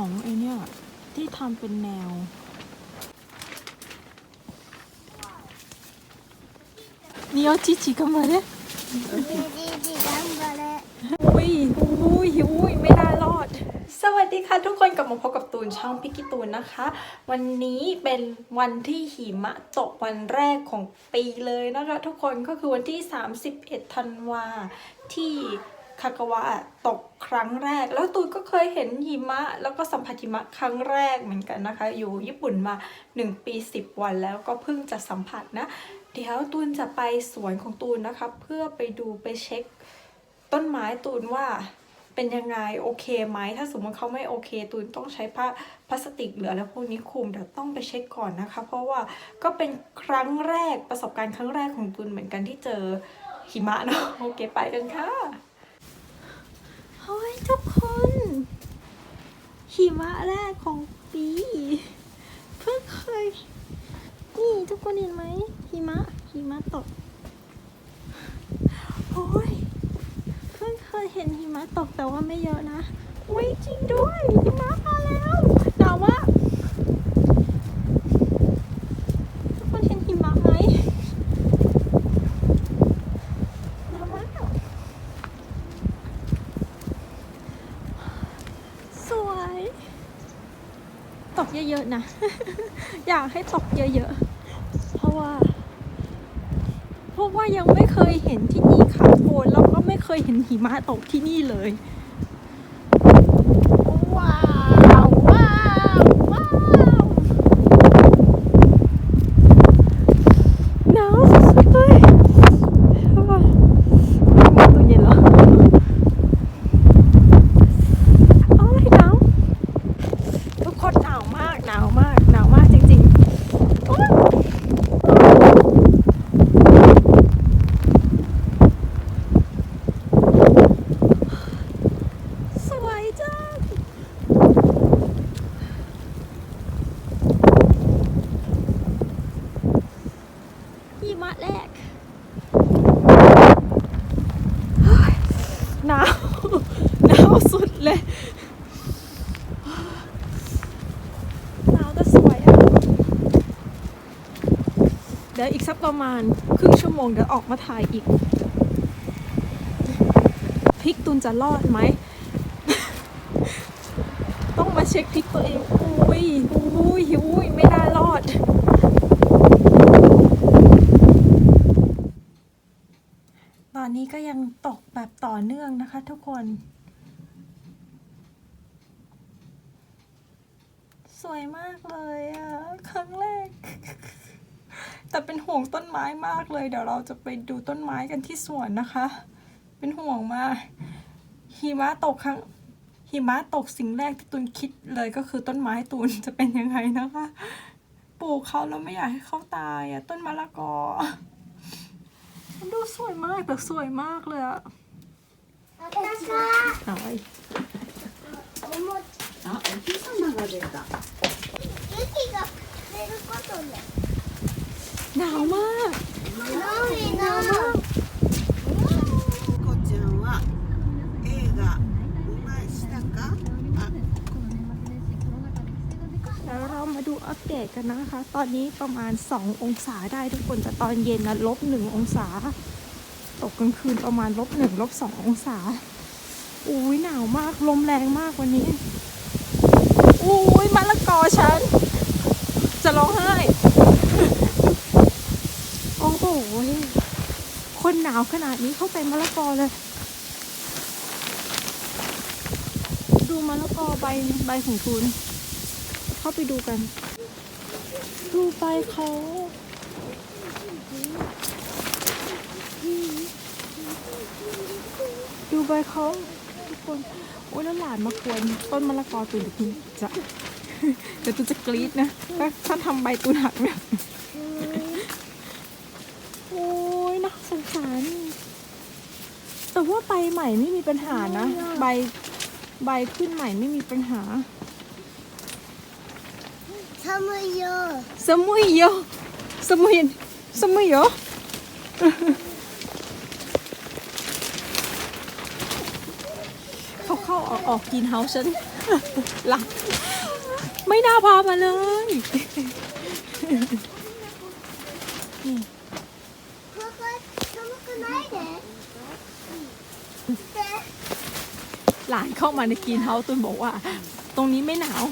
ของไอเนี่ย ที่ทำเป็นแนว นี่เอาจิจิกันมาเลยอุ้ยอุ้ยอุ้ยไม่น่ารอด สวัสดีค่ะทุกคนกลับมาพบกับตูนช่องพิกกี้ตูนนะคะ วันนี้เป็นวันที่หิมะตกวันแรกของปีเลยนะคะ ทุกคนก็คือวันที่ 31ธันวาที่ คากาวะตกครั้งแรก แล้วตูนก็เคยเห็นหิมะ แล้วก็สัมผัสหิมะครั้งแรกเหมือนกันนะคะ อยู่ญี่ปุ่นมา 1 ปี 10 วันแล้วก็เพิ่งจะสัมผัสนะ เดี๋ยวตูนจะไปสวนของตูนนะคะ เพื่อไปดูไปเช็ค ต้นไม้ตูนว่าเป็นยังไงโอเคไหมถ้าสมมติเขาไม่โอเคตูนต้องใช้ผ้าพลาสติกเหลือแล้วพวกนี้คลุมเดี๋ยวต้องไปเช็คก่อนนะคะ เพราะว่าก็เป็นครั้งแรกประสบการณ์ครั้งแรกของตูนเหมือนกันที่เจอหิมะเนาะโอเคไปกันค่ะ ฮ้ยทุกคนหิมะแรกของปี เพิ่งเคย นี่ทุกคนเห็นไหมหิมะหิมะตกโอ้ยเพิ่งเคยเห็นหิมะตกแต่ว่าไม่เยอะนะอุ้ยจริงด้วยหิมะมาแล้วหนาวมากทุกคนเห็นหิมะไหมหนาวมากสวย ตกเยอะๆนะ อยากให้ตกเยอะๆ เพราะว่า เพราะว่ายังไม่เคยเห็นที่นี่ค่ะโคนแล้วก็ไม่เคยเห็นหิมะตกที่นี่เลย ว้าวว้าวว้าวหนาวสุดๆเลยใช่ปะมีตู้เย็นเหรอโอ้ยหนาวทุกคนหนาวมากหนาวมากหนาวมากจริงๆโอ๊ย สวยจังหิมะแรกเฮ้ยหนาว หนาวสุดเลย หนาวแต่สวยอะเดี๋ยวอีกสักประมาณครึ่งชั่วโมงเดี๋ยวออกมาถ่ายอีกพริกตุนจะรอดไหม ต้องมาเช็คพริกตัวเอง อุ้ยอุ้ยอุ้ยไม่น่ารอด ตอนนี้ก็ยังตกแบบต่อเนื่องนะคะทุกคน สวยมากเลยอะ แต่เป็นห่วงต้นไม้มากเลย เดี๋ยวเราจะไปดูต้นไม้กันที่สวนนะคะ เป็นห่วงมาก หิมะตกครั้งหิมะตกสิ่งแรกที่ตูนคิดเลยก็คือต้นไม้ตูนจะเป็นยังไงนะคะ ปลูกเขาแล้วไม่อยากให้เขาตายอะต้นมะละกอ มันดูสวยมากแต่สวยมากเลยอะหาย あ、お日様が出た。 หนาวมาก こちゃんは映画うまいしたか？あ、 แล้วเรามาดูอัปเดตกันนะคะ ตอนนี้ประมาณ 2 องศาได้ทุกคนแต่ตอนเย็นนะลบหนึ่งองศา ตกกลางคืนประมาณลบหนึ่งลบสององศา อุ้ยหนาวมากลมแรงมากวันนี้ อุ้ยมะละกอฉัน จะร้องไห้ โอ้โ หคนหนาวขนาดนี้เข้าใจมะละกอเลย ดูมะละกอใบใบของทุนเข้าไปดูกัน ดูใบเขาดูใบเขาทุกคน โอ้ยแล้วหลานมากวนต้นมะละกอตุนเดี๋ยวตุนจะเดี๋ยวตุนจะกรี๊ดนะ ถ้าทำใบตุนหักเนี่ยโอ้ยน่า สงสารแต่ว่าใบใหม่ไม่มีปัญหานะ ใบใบขึ้นใหม่ไม่มีปัญหาสมุยโยสมุยโยสมุยสมุยโยเขาเข้าออกออกกินเฮาฉันหลังไม่น่าพามาเลย หลานเข้ามาในกรีนเฮาส์ตุนบอกว่า ตรงนี้ไม่หนาว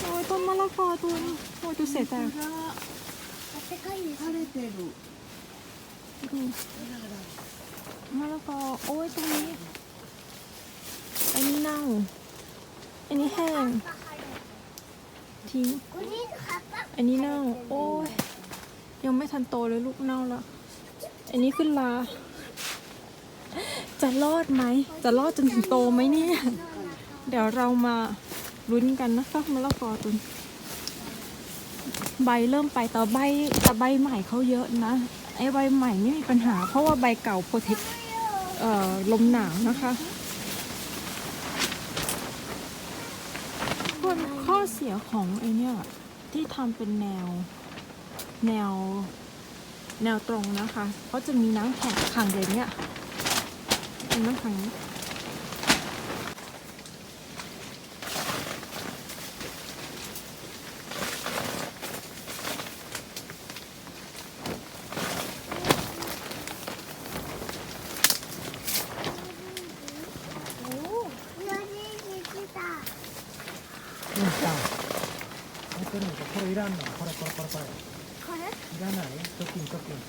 โอ้ยต้นมะละกอตุนโอ้ยตุนเสียใจดูมะละกอโอ้ยตรงนี้อันนี้เน่าอันนี้แห้งทิ้งอันนี้เน่าโอ้ยยังไม่ทันโตเลยลูกเน่าแล้ว อันนี้ขึ้นลา จะรอดไหม จะรอดจนถึงโตไหมเนี่ย เดี๋ยวเรามาลุ้นกันนะคะมะละกอตุนใบเริ่มไปแต่ใบแต่ใบใหม่เขาเยอะนะ ไอ้ใบใหม่ไม่มีปัญหา เพราะว่าใบเก่าโปรเทคเอ่อลมหนาวนะคะส่วนข้อเสียของไอเนี่ยที่ทำเป็นแนวแนว แนวตรงนะคะก็จะมีน้ำแข็งขังอย่างเนี้ยเป็นน้ำแข็ง よし、来た。うんちゃん。本当にこれいらんのこれこれこれこれ。 これ。いらないチョキンチョキン。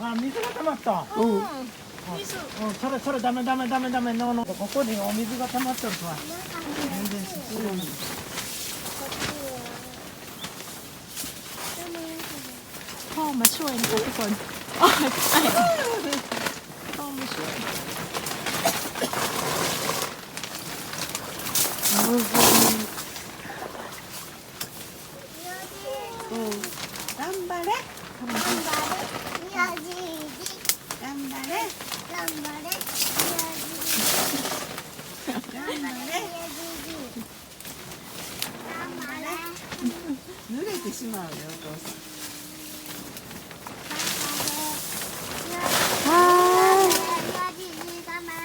あ、水が溜まった。うんうん、それそれダメダメダメダメ。ののここにお水が溜まってるとは全然進まない。 พ่อมาช่วยนะคะทุกคนอ๋อใช่พ่อมาช่วย しまうよお父さん ว้าว 宮地頑張れ。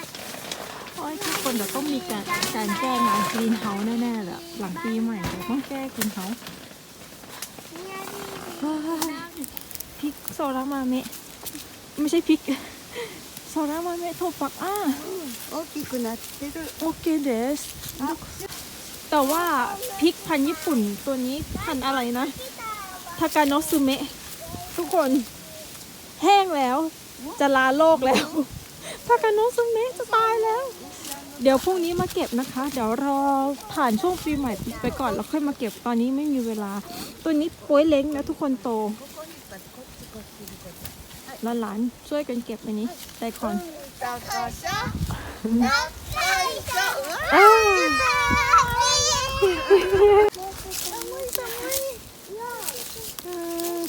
โอ้ยทุกคนเดี๋ยวต้องมีการการแก้งานกรีนเฮาส์แน่ๆเลยอะหลังปีใหม่เดี๋ยวต้องแก้กรีนเฮาส์ 宮地 ว้าวพริกโซรามาเมะไม่ใช่พริก โซรามาเมะโทฟักอ่า 大きくなってる โอเคเดส แต่ว่าพริกพันญี่ปุ่นตัวนี้พันอะไรนะทากาโนซูเมะทุกคนแห้งแล้ว จะลาโลกแล้วทากาโนซูเมะจะตายแล้ว เดี๋ยวพรุ่งนี้มาเก็บนะคะ เดี๋ยวรอผ่านช่วงปีใหม่ไปก่อนแล้วค่อยมาเก็บตอนนี้ไม่มีเวลา ตัวนี้ป่วยเล้งนะทุกคนโตแล้วหลานช่วยกันเก็บไปนี้ไดคอนอ้า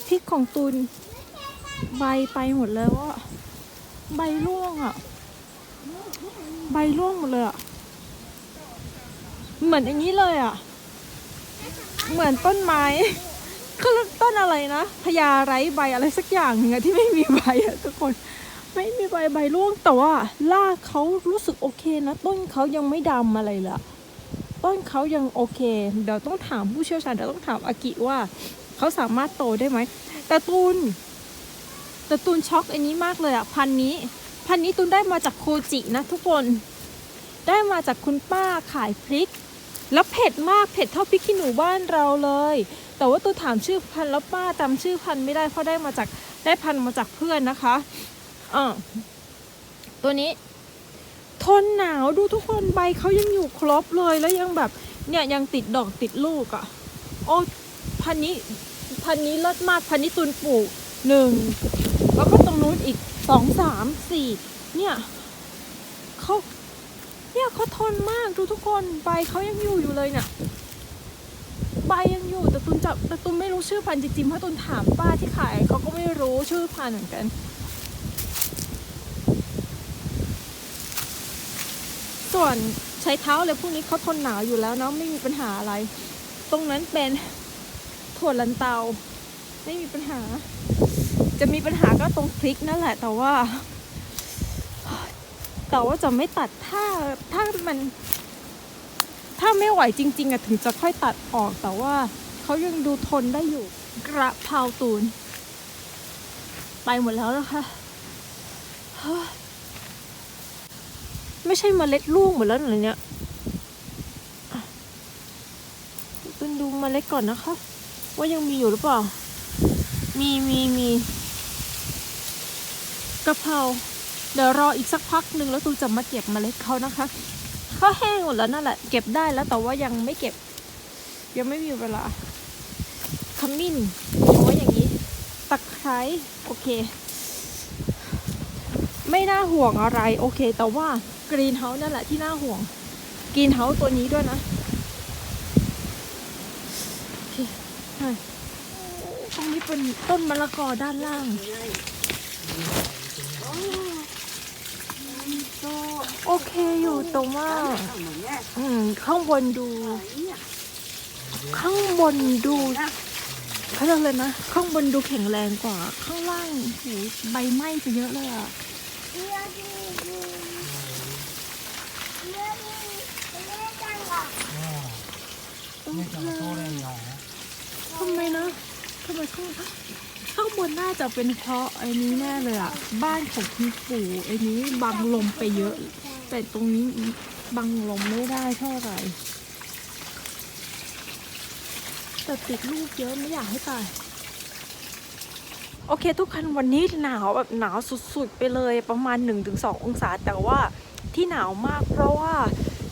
พริกของตุน ใบไปหมดแล้วอะใบร่วงอะใบร่วงหมดเลยอะเหมือนอย่างนี้เลยอะเหมือนต้นไม้คือต้นอะไรนะพญาไร้ใบอะไรสักอย่างหนึ่งอะที่ไม่มีใบอะทุกคน ไม่มีใบใบร่วงแต่ว่ารากเขารู้สึกโอเคนะ ต้นเขายังไม่ดำอะไรเลยอะ ต้นเขายังโอเค เดี๋ยวต้องถามผู้เชี่ยวชาญเดี๋ยวต้องถามอากิว่าเขาสามารถโตได้ไหมแต่ตูนแต่ตูนช็อกอันนี้มากเลยอะพันนี้ พันนี้ตูนได้มาจากโคจินะทุกคนได้มาจากคุณป้าขายพริก แล้วเผ็ดมากเผ็ดเท่าพริกขี้หนูบ้านเราเลย แต่ว่าตูนถามชื่อพันแล้วป้าจำชื่อพันไม่ได้เพราะได้มาจากได้พันมาจากเพื่อนนะคะอ่าตัวนี้ นหนาวดูทุกคนใบเขายังอยู่ครบเลยแล้วยังแบบเนี่ยยังติดดอกติดลูกอะ่ะ โอ้พันนี้พันนี้เลิศมากพันนี้ตุนปลูกหนึ่งแล้วก็ตรงนู้นอีกสองสามสี่เนี่ยเขาเนี่ยเขาทนมากดูทุกคนใบเขายังอยู่อยู่เลยเนี่ยใบยังอยู่แต่ตุนจับแต่ตุนไม่รู้ชื่อพันธุ์จริงๆเพราะตุนถามป้าที่ขายเขาก็ไม่รู้ชื่อพันธุ์เหมือนกัน ส่วนใช้เท้าเลยพวกนี้เขาทนหนาวอยู่แล้วเนาะไม่มีปัญหาอะไร ตรงนั้นเป็นถั่วลันเตา ไม่มีปัญหา จะมีปัญหาก็ตรงพริกนั่นแหละ แต่ว่า แต่ว่าจะไม่ตัดถ้าถ้ามัน ถ้าไม่ไหวจริง ๆอะถึงจะค่อยตัดออกแต่ว่าเขายังดูทนได้อยู่กระเพราตูน ไปหมดแล้วนะคะ ไม่ใช่เมล็ดลูกหมดแล้วเหรอเนี่ยตูนดูเมล็ดก่อนนะคะ ว่ายังมีอยู่หรือเปล่า มีมีมีกะเพราเดี๋ยวรออีกสักพักหนึ่งแล้วตูจะมาเก็บเมล็ดเขานะคะเขาแห้งหมดแล้วนั่นแหละ เก็บได้แล้วแต่ว่ายังไม่เก็บ ยังไม่มีเวลาขมิ้นเอาไว้อย่างนี้ตะไคร้โอเค ไม่น่าห่วงอะไร โอเค แต่ว่า กรีนเฮาส์นั่นแหละที่น่าห่วงกรีนเฮาส์ตัวนี้ด้วยนะใช่ตรงนี้เป็นต้นมะละกอด้านล่างโอเคอยู่ตรงว่าอืมข้างบนดู ข้างบนดูเขาเรียกเลยนะ ข้างบนดูแข็งแรงกว่า ข้างล่างโหใบไหม้จะเยอะเลยอะ ไม่จะมาโซ่แรงเหทำไมนะทำไมข้างข้างบนน่าจะเป็นเพราะไอ้นี้แน่เลยอะ บ้านของคุณปู่ไอ้นี้บังลมไปเยอะ แต่ตรงนี้บังลมไม่ได้เท่าไหร่แต่ติดลูกเยอะไม่อยากให้ตายโอเค ทุกคนวันนี้หนาวแบบหนาวสุดๆไปเลยประมาณ 1-2 องศา แต่ว่าที่หนาวมากเพราะว่า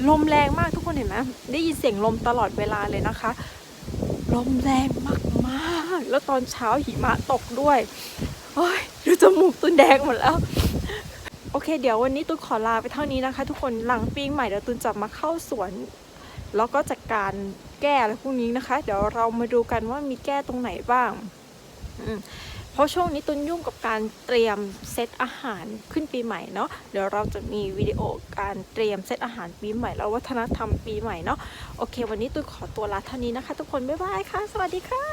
ลมแรงมากทุกคนเห็นไหมได้ยินเสียงลมตลอดเวลาเลยนะคะ ลมแรงมากๆ แล้วตอนเช้าหิมะตกด้วยโอ้ยดูจมูกตุนแดงหมดแล้ว โอเค เดี๋ยววันนี้ตุนขอลาไปเท่านี้นะคะ ทุกคนหลังปีใหม่เดี๋ยวตุนจะมาเข้าสวน แล้วก็จัดการแก้อะไรพวกนี้นะคะ เดี๋ยวเรามาดูกันว่ามีแก้ตรงไหนบ้าง อืม เพราะช่วงนี้ตุนยุ่งกับการเตรียมเซตอาหารขึ้นปีใหม่เนาะเดี๋ยวเราจะมีวิดีโอการเตรียมเซตอาหารปีใหม่แล้ววัฒนธรรมปีใหม่เนาะโอเค วันนี้ตุนขอตัวลาเท่านี้นะคะ ทุกคนบ๊ายบายค่ะ สวัสดีค่ะ